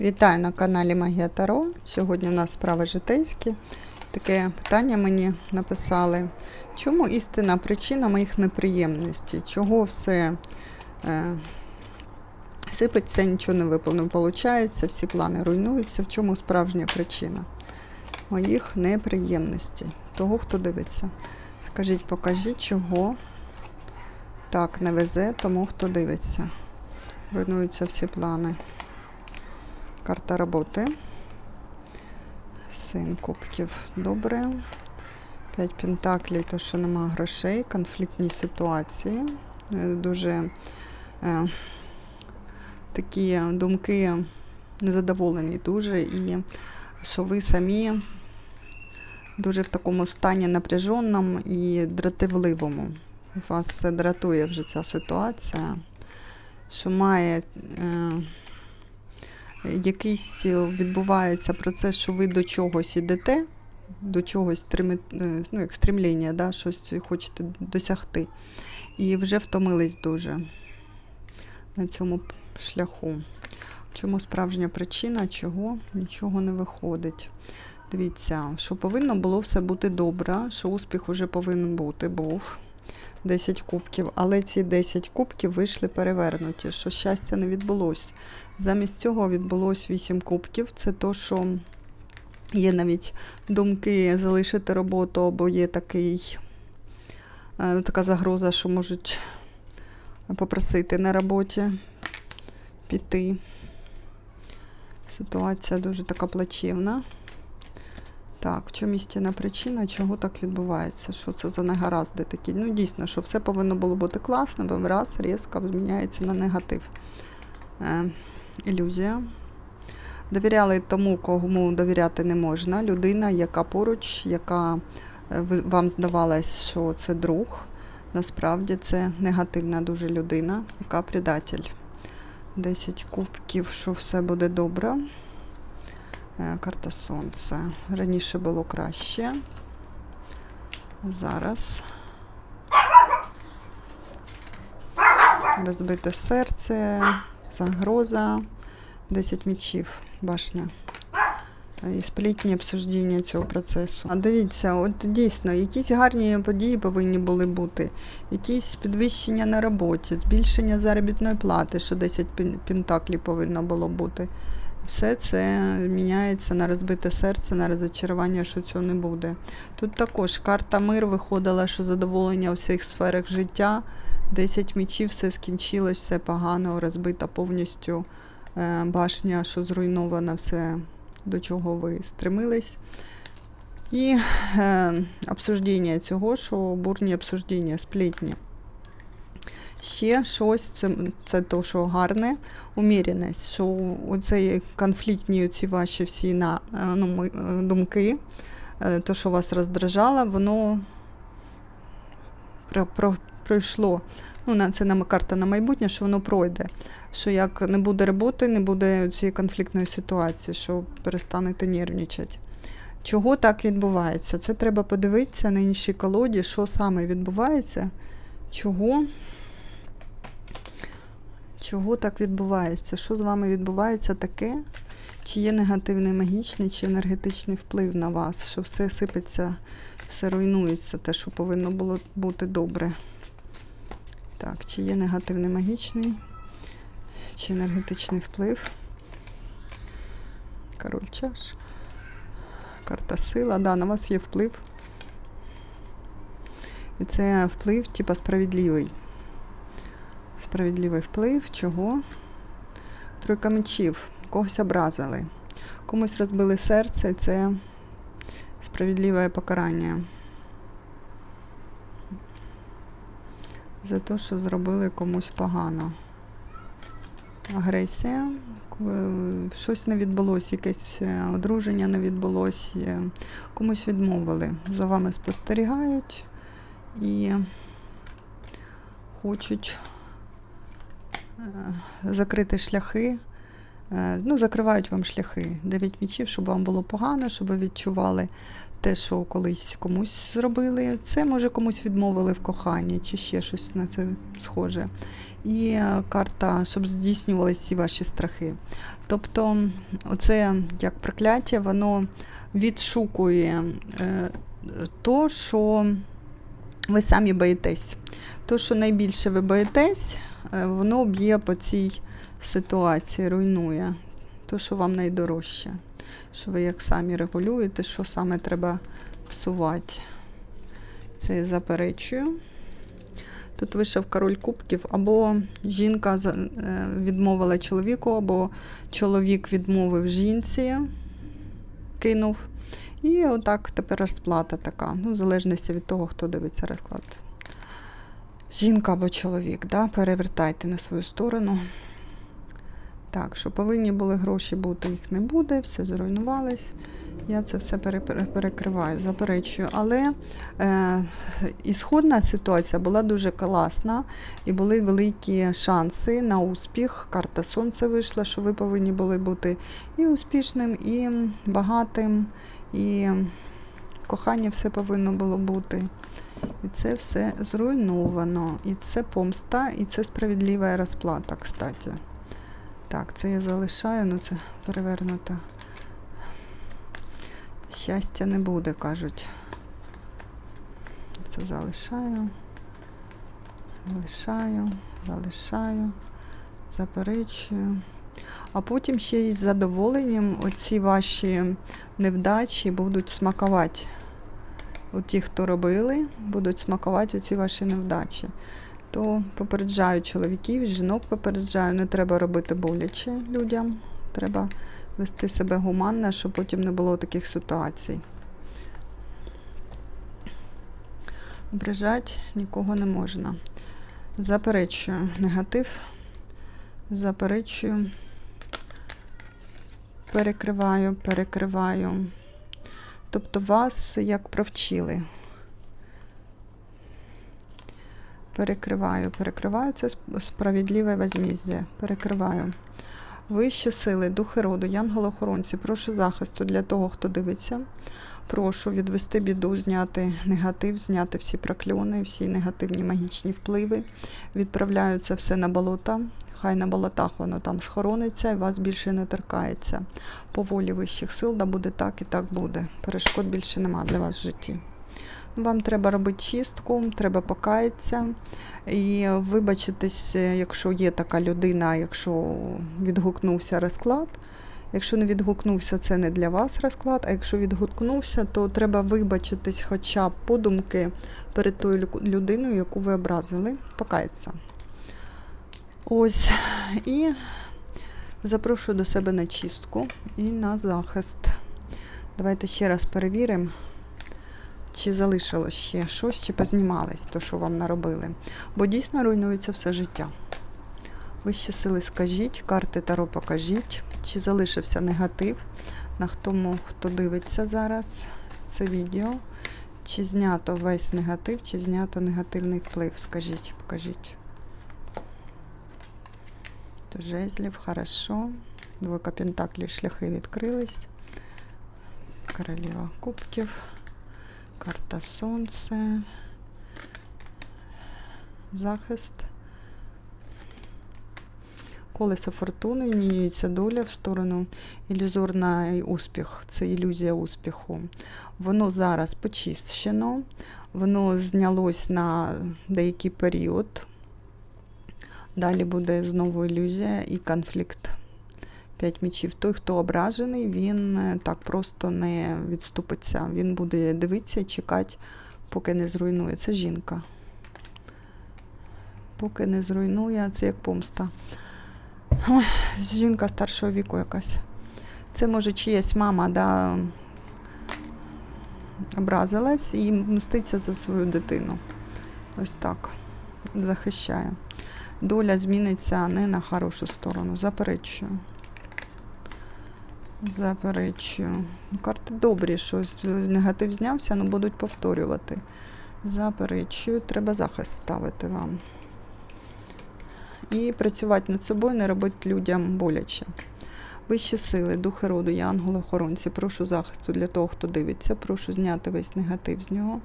Вітаю на каналі Магія Таро. Сьогодні у нас справи житейські. Таке питання мені написали. Чому істинна причина моїх неприємностей? Чого все е, сипеться, нічого не виповнено виходить, всі плани руйнуються. В чому справжня причина моїх неприємностей? Того, хто дивиться. Скажіть, покажіть, чого так не везе тому, хто дивиться. Руйнуються всі плани. Карта роботи. Син кубків. Добре. П'ять пентаклей, то що нема грошей, конфліктні ситуації. Е, Дуже е, такі думки незадоволені дуже. І що ви самі дуже в такому стані напряженому і дратівливому. Вас дратує вже ця ситуація, що має. Е, якийсь е, відбувається процес, що ви до чогось йдете, до чогось стреми, е, ну, як стремління, да, щось хочете досягти. І вже втомились дуже на цьому шляху. В чому справжня причина, чого нічого не виходить. Дивіться, що повинно було все бути добре, що успіх вже повинен бути, був. 10 кубків, але ці 10 кубків вийшли перевернуті, що щастя не відбулося. Замість цього відбулось 8 кубків. Це то, що є навіть думки залишити роботу, або є такий, е, така загроза, що можуть попросити на роботі піти. Ситуація дуже така плачевна. Так, в чому істинна причина, чого так відбувається? Що це за негаразди такі? Ну, дійсно, що все повинно було бути класно, бо раз різко зміняється на негатив. Е, ілюзія. Довіряли тому, кому довіряти не можна. Людина, яка поруч, яка е, вам здавалось, що це друг. Насправді це негативна дуже людина, яка предатель. 10 кубків, що все буде добре. Е, Карта Сонця. Раніше було краще. Зараз. Розбите серце, загроза, 10 мічів, башня. І сплітні обсуждення цього процесу. А дивіться, от дійсно, якісь гарні події повинні були бути, якісь підвищення на роботі, збільшення заробітної плати, що 10 пентаклів повинно було бути. Все це міняється на розбите серце, на розочарування, що цього не буде. Тут також карта мир виходила, що задоволення у всіх сферах життя. 10 мічів, все скінчилось, все погано, розбита повністю е, башня, що зруйнована, все до чого ви стремились. І е, обсуждення цього, що бурні обсуждення, сплітні. Ще щось, це, це то, що гарне, уміреність, що оці конфліктні ці ваші всі на, е, ну, е, думки, е, то, що вас роздражало, воно про, про, пройшло. Ну, це нам карта на майбутнє, що воно пройде. Що як не буде роботи, не буде цієї конфліктної ситуації, що перестанете нервничати. Чого так відбувається? Це треба подивитися на іншій колоді, що саме відбувається, чого, чого так відбувається, що з вами відбувається таке, чи є негативний магічний чи енергетичний вплив на вас, що все сипеться, все руйнується, те, що повинно було бути добре. Так, чи є негативний магічний, чи енергетичний вплив? Король чаш. Карта сила. Да, на вас є вплив. І це вплив, типа справедливий. Справедливий вплив. Чого? Тройка мечів. Когось образили. Комусь розбили серце, це справедливе покарання. За те, що зробили комусь погано. Агресія. Е, Щось не відбулося, якесь е, одруження не відбулося, е, комусь відмовили. За вами спостерігають і хочуть закрити шляхи Е, Ну, закривають вам шляхи. Дев'ять мічів, щоб вам було погано, щоб ви відчували те, що колись комусь зробили. Це може комусь відмовили в коханні, чи ще щось на це схоже. І е, карта, щоб здійснювалися всі ваші страхи. Тобто, оце як прокляття, воно відшукує е, то, що ви самі боїтесь. То, що найбільше ви боїтесь, е, воно б'є по цій ситуації, руйнує. То, що вам найдорожче. Що ви як самі регулюєте, що саме треба псувати. Це я заперечую. Тут вийшов король кубків, або жінка е, відмовила чоловіку, або чоловік відмовив жінці, кинув. І отак тепер розплата така. Ну, в залежності від того, хто дивиться розклад. Жінка або чоловік, да? перевертайте на свою сторону. Так, що повинні були гроші бути, їх не буде, все зруйнувалось. Я це все пере- пере- перекриваю, заперечую. Але е, ісходна ситуація була дуже класна і були великі шанси на успіх. Карта Сонця вийшла, що ви повинні були бути і успішним, і багатим, і в коханні все повинно було бути. І це все зруйновано. І це помста, і це справедлива розплата, кстати. Так, це я залишаю, ну це перевернуто. Щастя не буде, кажуть. Це залишаю. Залишаю, залишаю, заперечую. А потім ще й з задоволенням оці ваші невдачі будуть смакувати. От ті, хто робили, будуть смакувати оці ваші невдачі. То попереджаю чоловіків, жінок попереджаю, не треба робити боляче людям. Треба вести себе гуманно, щоб потім не було таких ситуацій. Ображати нікого не можна. Заперечую негатив, заперечую, перекриваю, перекриваю. Тобто вас як провчили. Перекриваю, перекриваю. Це справедливе возмездя. Перекриваю. Вищі сили, духи роду, янголохоронці, прошу захисту для того, хто дивиться. Прошу відвести біду, зняти негатив, зняти всі прокльони, всі негативні магічні впливи. Відправляю це все на болота. Хай на болотах воно там схорониться і вас більше не торкається. По волі вищих сил, да буде так і так буде. Перешкод більше нема для вас в житті. Вам треба робити чистку, треба покаятися і вибачитись, якщо є така людина, якщо відгукнувся розклад. Якщо не відгукнувся, це не для вас розклад. А якщо відгукнувся, то треба вибачитись хоча б подумки перед тою людиною, яку ви образили, покаятися. Ось. І запрошую до себе на чистку і на захист. Давайте ще раз перевіримо, чи залишилось ще щось, чи познімалось то, що вам наробили. Бо дійсно руйнується все життя. Вищі сили скажіть, карти Таро покажіть, чи залишився негатив на тому, хто дивиться зараз це відео, чи знято весь негатив, чи знято негативний вплив. Скажіть, покажіть. То жезлів, хорошо. Двойка пентаклів, шляхи відкрились. Королева кубків, карта сонце, захист. Колесо фортуни змінюється доля в сторону ілюзорний успіх. Це ілюзія успіху. Воно зараз почищено, воно знялось на деякий період. Далі буде знову ілюзія і конфлікт. П'ять мечів. Той, хто ображений, він так просто не відступиться. Він буде дивитися і чекати, поки не зруйнує. Це жінка. Поки не зруйнує, це як помста. Ой, жінка старшого віку якась. Це може чиясь мама, да, образилась і мститься за свою дитину. Ось так. Захищає. Доля зміниться не на хорошу сторону. Заперечую. Заперечую. Ну, Карти добрі, щось негатив знявся, але будуть повторювати. Заперечую, треба захист ставити вам. І працювати над собою, не робити людям боляче. Вищі сили, духи роду, я ангели-охоронці, прошу захисту для того, хто дивиться, прошу зняти весь негатив з нього,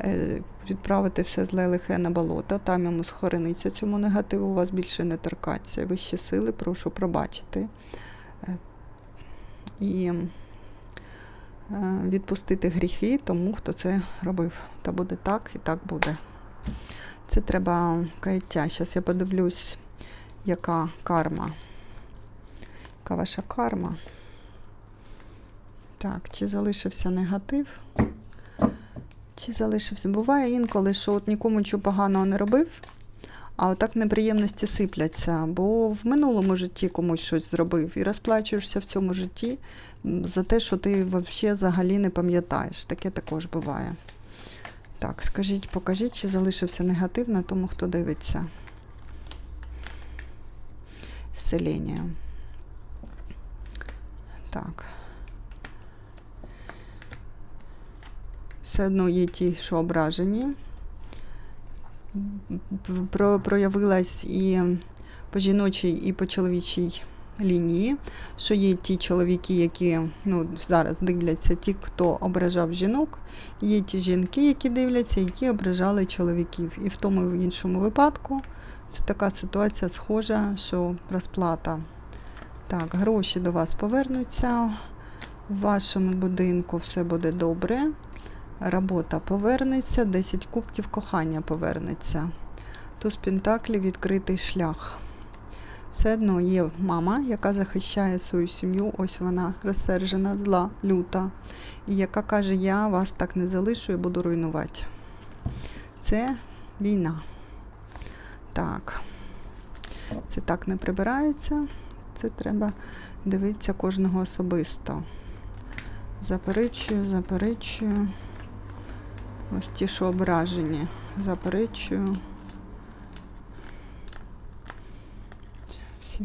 е, відправити все зле лихе на болото, там йому схорониться цьому негативу, у вас більше не торкаться. Вищі сили, прошу пробачити. Е, І е, відпустити гріхи тому, хто це робив. Та буде так і так буде. Це треба каяття. Зараз я подивлюсь, яка карма. Яка ваша карма? Так, чи залишився негатив? Чи залишився? Буває інколи, що от нікому нічого поганого не робив, а отак неприємності сипляться, бо в минулому житті комусь щось зробив і розплачуєшся в цьому житті за те, що ти взагалі не пам'ятаєш. Таке також буває. Так, скажіть, покажіть, чи залишився негатив на тому, хто дивиться. Зцілення. Так. Все одно є ті, що ображені. Про, проявилась і по жіночій, і по чоловічій лінії, що є ті чоловіки, які ну, зараз дивляться, ті, хто ображав жінок, є ті жінки, які дивляться, які ображали чоловіків. І в тому і в іншому випадку це така ситуація схожа, що розплата. Так, гроші до вас повернуться. В вашому будинку все буде добре. Робота повернеться, 10 кубків кохання повернеться. Туз Пентаклів відкритий шлях. Все одно є мама, яка захищає свою сім'ю. Ось вона розсержена, зла, люта. І яка каже, я вас так не залишу і буду руйнувати. Це війна. Так. Це так не прибирається. Це треба дивитися кожного особисто. Заперечую, заперечую. Ось ті, що ображені. Заперечую.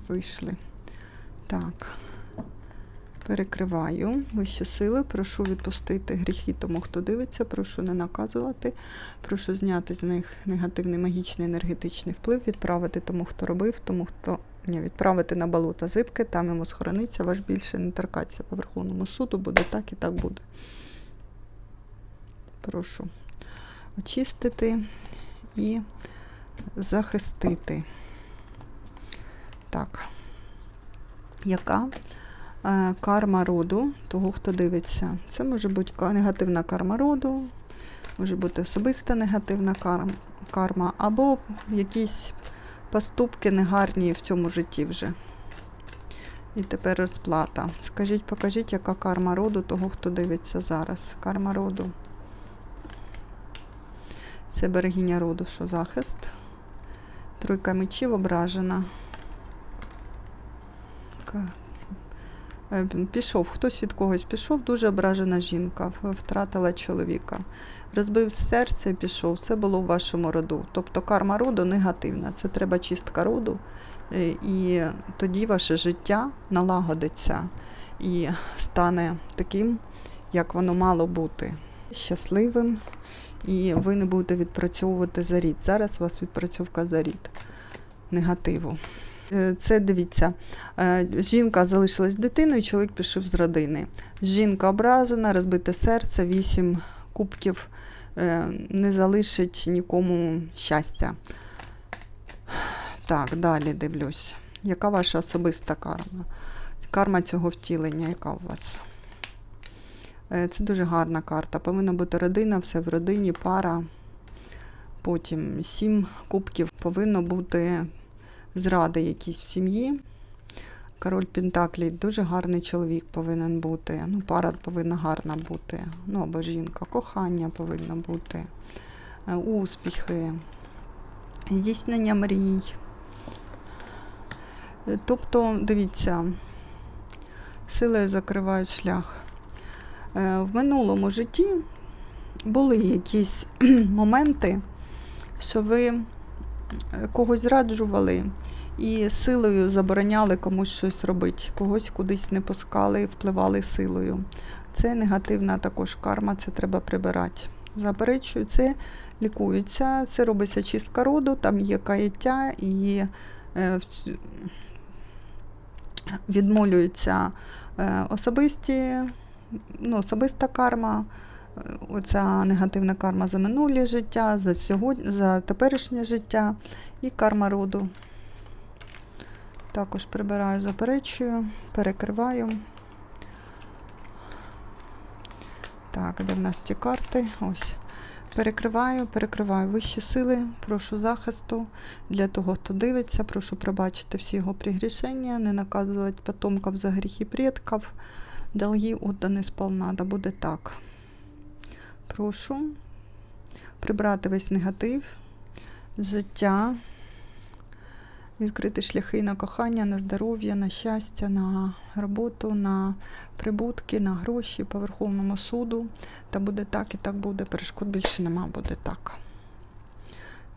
Вийшли. Так. Перекриваю вищі сили. Прошу відпустити гріхи тому, хто дивиться. Прошу не наказувати. Прошу зняти з них негативний магічний енергетичний вплив, відправити тому, хто робив, тому хто ні, відправити на болото зибки, там йому схорониться, ваш більше не торкаться по Верховному суду, буде так і так буде. Прошу очистити і захистити. Так. Яка е, карма роду того, хто дивиться? Це може бути негативна карма роду, може бути особиста негативна карм- карма, або якісь поступки негарні в цьому житті вже. І тепер розплата. Скажіть, покажіть, яка карма роду того, хто дивиться зараз. Карма роду. Це берегиня роду, що захист. Тройка мечів ображена. Е, Пішов, хтось від когось пішов, дуже ображена жінка, втратила чоловіка. Розбив серце і пішов. Це було в вашому роду. Тобто карма роду негативна. Це треба чистка роду. е, І тоді ваше життя налагодиться і стане таким, як воно мало бути. Щасливим. І ви не будете відпрацьовувати зарід. Зараз у вас відпрацьовка зарід негативу. Е, Це дивіться, е, жінка залишилась дитиною, чоловік пішов з родини. Жінка ображена, розбите серце, вісім кубків е, не залишить нікому щастя. Так, далі дивлюсь. Яка ваша особиста карма? Карма цього втілення, яка у вас? Це дуже гарна карта. Повинна бути родина, все в родині, пара. Потім сім кубків повинно бути зради якісь в сім'ї. Король Пентаклі дуже гарний чоловік повинен бути. Ну, пара повинна гарна бути. Ну, або жінка, кохання повинно бути, е, успіхи, здійснення мрій. Е, Тобто, дивіться, силою закривають шлях. Е, В минулому житті були якісь моменти, що ви когось зраджували і силою забороняли комусь щось робити, когось кудись не пускали, впливали силою. Це негативна також карма, це треба прибирати. Заперечую, це лікується, це робиться чистка роду, там є каяття і е, відмолюються е, особисті, ну, особиста карма, е, оця негативна карма за минуле життя, за, сьогодні, за теперішнє життя і карма роду. Також прибираю, заперечую, перекриваю. Так, де в нас ті карти? Ось. Перекриваю, перекриваю вищі сили, прошу захисту. Для того, хто дивиться, прошу пробачити всі його прегрішення, не наказувати потомків за гріхи предків. Долги віддані сполна, да буде так. Прошу прибрати весь негатив життя, відкрити шляхи на кохання, на здоров'я, на щастя, на роботу, на прибутки, на гроші по Верховному суду. Та буде так і так буде. Перешкод більше нема, буде так.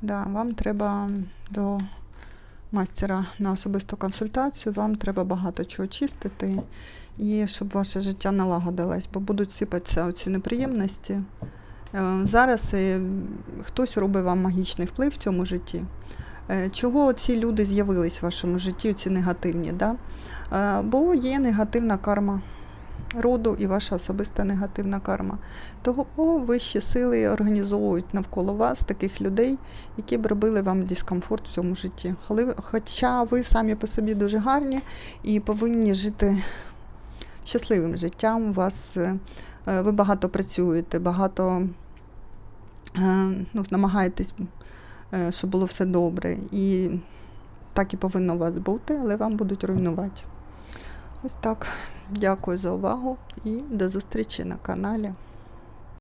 Да, вам треба до мастера на особисту консультацію, вам треба багато чого чистити, і щоб ваше життя налагодилось, бо будуть сипатися оці неприємності. Е, Зараз е, хтось робить вам магічний вплив в цьому житті. Е, Чого ці люди з'явились в вашому житті, ці негативні? Да? Е, Бо є негативна карма роду і ваша особиста негативна карма. Того вищі сили організовують навколо вас таких людей, які б робили вам дискомфорт в цьому житті. Хоча ви самі по собі дуже гарні і повинні жити щасливим життям. Вас, е, ви багато працюєте, багато ну, намагаєтесь, щоб було все добре. І так і повинно у вас бути, але вам будуть руйнувати. Ось так. Дякую за увагу і до зустрічі на каналі.